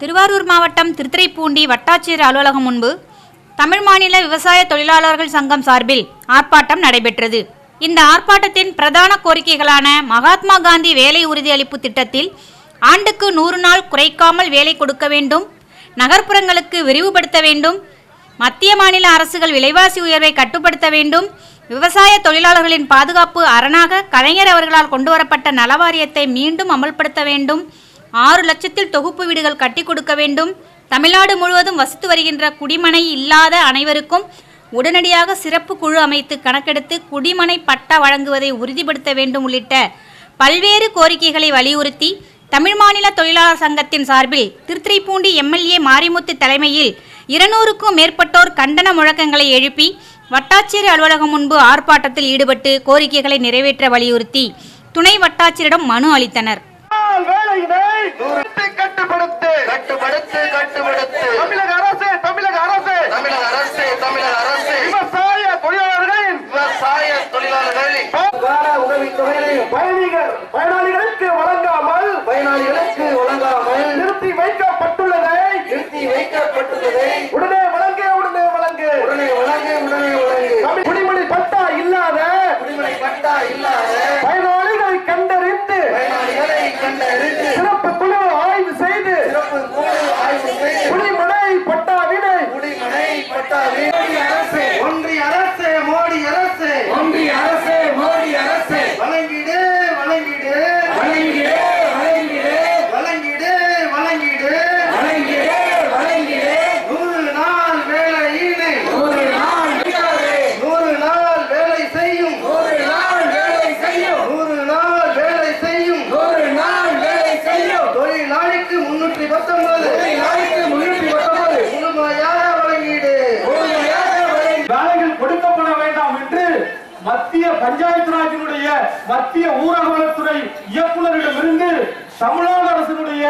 திருவாரூர் மாவட்டம் திருத்துறைப்பூண்டி வட்டாட்சியர் அலுவலகம் முன்பு தமிழ் மாநில விவசாய தொழிலாளர்கள் சங்கம் சார்பில் ஆர்ப்பாட்டம் நடைபெற்றது. இந்த ஆர்ப்பாட்டத்தின் பிரதான கோரிக்கைகளான மகாத்மா காந்தி வேலை உறுதியளிப்பு திட்டத்தில் ஆண்டுக்கு நூறு நாள் குறைக்காமல் வேலை கொடுக்க வேண்டும் நகர்ப்புறங்களுக்கு விரிவுபடுத்த வேண்டும் மத்திய மாநில அரசுகள் விலைவாசி உயர்வை கட்டுப்படுத்த வேண்டும் விவசாய தொழிலாளர்களின் பாதுகாப்பு அரணாக கலைஞர் அவர்களால் கொண்டுவரப்பட்ட நலவாரியத்தை மீண்டும் அமல்படுத்த வேண்டும் ஆறு லட்சத்தில் தொகுப்பு வீடுகள் கட்டி கொடுக்க வேண்டும். தமிழ்நாடு முழுவதும் வசித்து வருகின்ற குடிமனை இல்லாத அனைவருக்கும் உடனடியாக சிறப்பு குழு அமைத்து கணக்கெடுத்து குடிமனை பட்டா வழங்குவதை உறுதிப்படுத்த வேண்டும் உள்ளிட்ட பல்வேறு கோரிக்கைகளை வலியுறுத்தி தமிழ் மாநில தொழிலாளர் சங்கத்தின் சார்பில் திருத்துறைப்பூண்டி எம்எல்ஏ மாரிமுத்து தலைமையில் இருநூறுக்கும் மேற்பட்டோர் கண்டன முழக்கங்களை எழுப்பி வட்டாட்சியர் அலுவலகம் முன்பு ஆர்ப்பாட்டத்தில் ஈடுபட்டு கோரிக்கைகளை நிறைவேற்ற வலியுறுத்தி துணை வட்டாட்சியரிடம் மனு அளித்தனர். கட்டுப்படுத்து. கட்டுப்படுத்து கட்டுப்படுத்து. தமிழக அரசு தமிழக அரசு. தமிழக அரசு தமிழக அரசு. விவசாய தொழிலாளர்களின் விவசாய தொழிலாளர்களின் கால உதவித்தொகையை பயணிகள் பயனாளிகளுக்கு வழங்காமல் பயனாளிகளுக்கு வழங்காமல் நிறுத்தி வைக்கப்பட்டுள்ளதை நிறுத்தி வைக்கப்பட்டுள்ளதை உடனே பத்தொன்பது முன்னூற்றி பத்தொன்பது. முழுமையாக வழங்கிடு. வேலைகள் கொடுக்கப்பட வேண்டாம் என்று மத்திய பஞ்சாயத்து ராஜினுடைய மத்திய ஊரக வளத்துறை இயக்குநரிடமிருந்து தமிழ்நாடு அரசினுடைய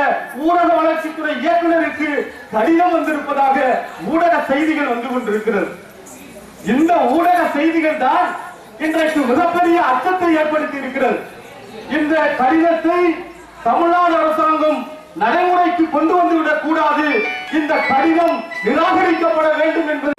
ஊரக வளர்ச்சித்துறை இயக்குநருக்கு கடிதம் வந்திருப்பதாக ஊடக செய்திகள் வந்து கொண்டிருக்கிறது. இந்த ஊடக செய்திகள் தான் இன்றைக்கு மிகப்பெரிய அச்சத்தை ஏற்படுத்தி இருக்கிறது. இந்த கடிதத்தை தமிழ்நாடு அரசாங்கம் நடைமுறைக்கு கொண்டு வந்துவிடக் கூடாது. இந்த கடிதம் நிராகரிக்கப்பட வேண்டும் என்பது